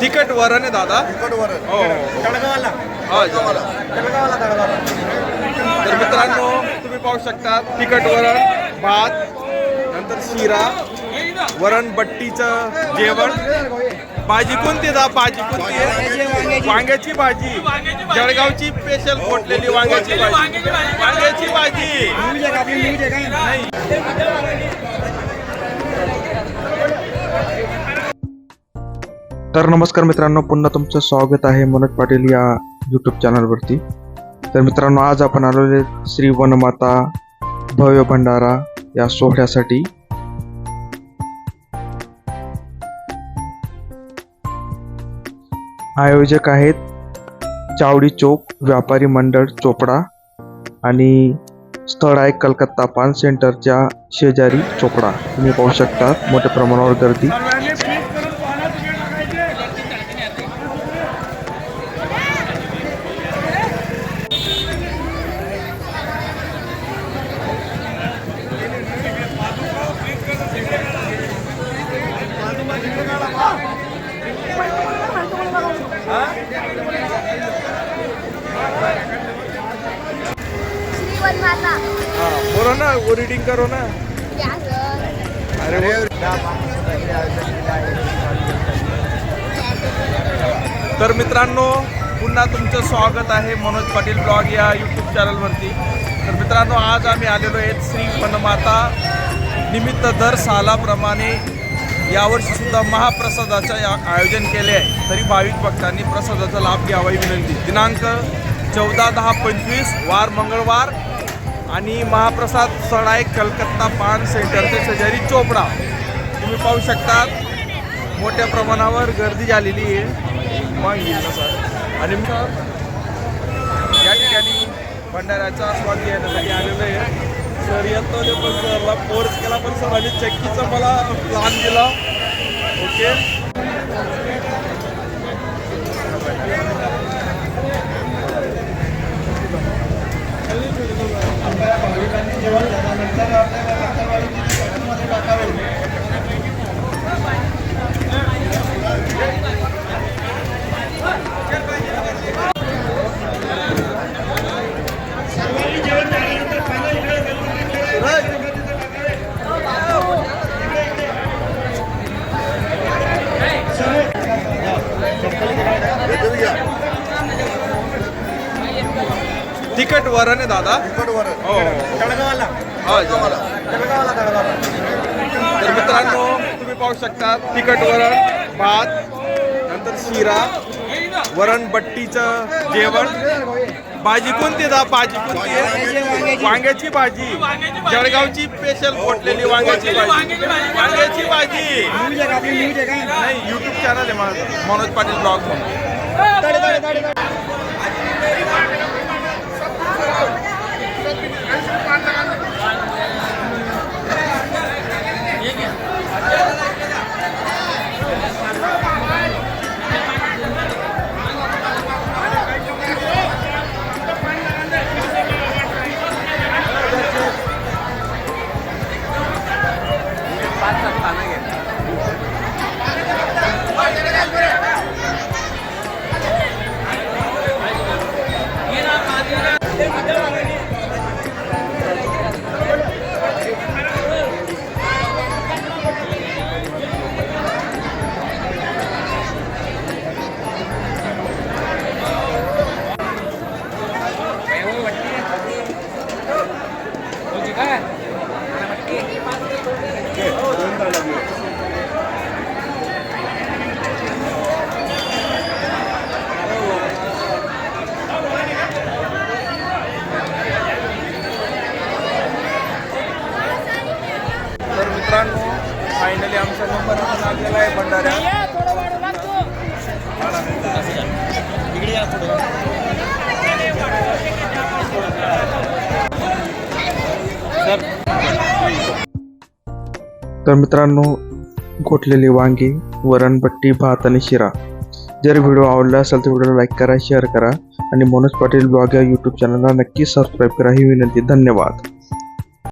तिखट वरण आहे दादा. वरण. हो तडगावाला हो. तडगावाला तर मित्रांनो तुम्ही पाहू शकता तिखट वरण भात नंतर शिरा वरण बट्टीचं जेवण. भाजी कोणती दा? भाजी कोणती आहे? वांग्याची भाजी. जळगावची स्पेशल फोडलेली वांग्याची भाजी. वांग्याची भाजी. नाही. तर नमस्कार मित्रांनो पुन्हा तुमचं स्वागत आहे मनोज पाटील या यूट्यूब चॅनलवरती तर मित्रांनो आज आपण आलेले श्री वनमाता भव्य भंडारा या सोहळ्यासाठी. आयोजक आहेत चावडी चौक व्यापारी मंडळ चोपडा आणि स्थळ आहे कलकत्ता पान सेंटरच्या शेजारी चोपडा. तुम्ही पाहू शकता मोठ्या प्रमाणावर गर्दी. बोलो ना वो रीडिंग करो ना. अरे वो- तर मित्रांनो पुन्हा तुमचं स्वागत आहे मनोज पाटील ब्लॉग या यूट्यूब चॅनलवरती तर मित्रांनो आज आम्ही आलेलो आहेत श्री वनमाता. निमित्त दर सालाप्रमाणे यावर्षी सुद्धा महाप्रसादाचं या- आयोजन केले आहे. तरी भाविक भक्तांनी प्रसादाचा लाभ घ्यावा ही विनंती. दिनांक चौदा दहा पंचवीस वार मंगळवार आणि महाप्रसाद सडाय आहे कलकत्ता पान सेंटरचे शेजारी चोपडा. तुम्ही पाहू शकतात मोठ्या प्रमाणावर गर्दी झालेली आहे. मग येईल सर आणि मग या ठिकाणी भंडाऱ्याचा आस्वाद घेण्यासाठी आलेलो आहे. सर येतो पण सरला फोर्स केला पण सरांनी चक्कीचा मला प्लान दिला. ওকে तिखट वरण आहे दादा? वरण हो. हो तर मित्रांनो तुम्ही पाहू शकता तिखट वरण भात नंतर शिरा वरण बट्टीचं जेवण. भाजी कोणती दा? भाजी कोणती आहे? वांग्याची भाजी. जळगावची स्पेशल फोडलेली वांग्याची भाजी. वांग्याची भाजी. नाही युट्यूब चॅनल आहे माझं. मनोज पाटील ब्लॉग म्हणून Hey! आमचा नंबर लागलेला आहे भंडाऱ्या. तर मित्रांनो घोटलेली वांगी वरणपट्टी भात आणि शिरा. जर व्हिडिओ आवडला असेल तर व्हिडिओला लाईक करा शेअर करा. आणि मनोज पाटील ब्लॉग या यूट्यूब चॅनलला नक्की सबस्क्राईब करा. ही विनंती. धन्यवाद.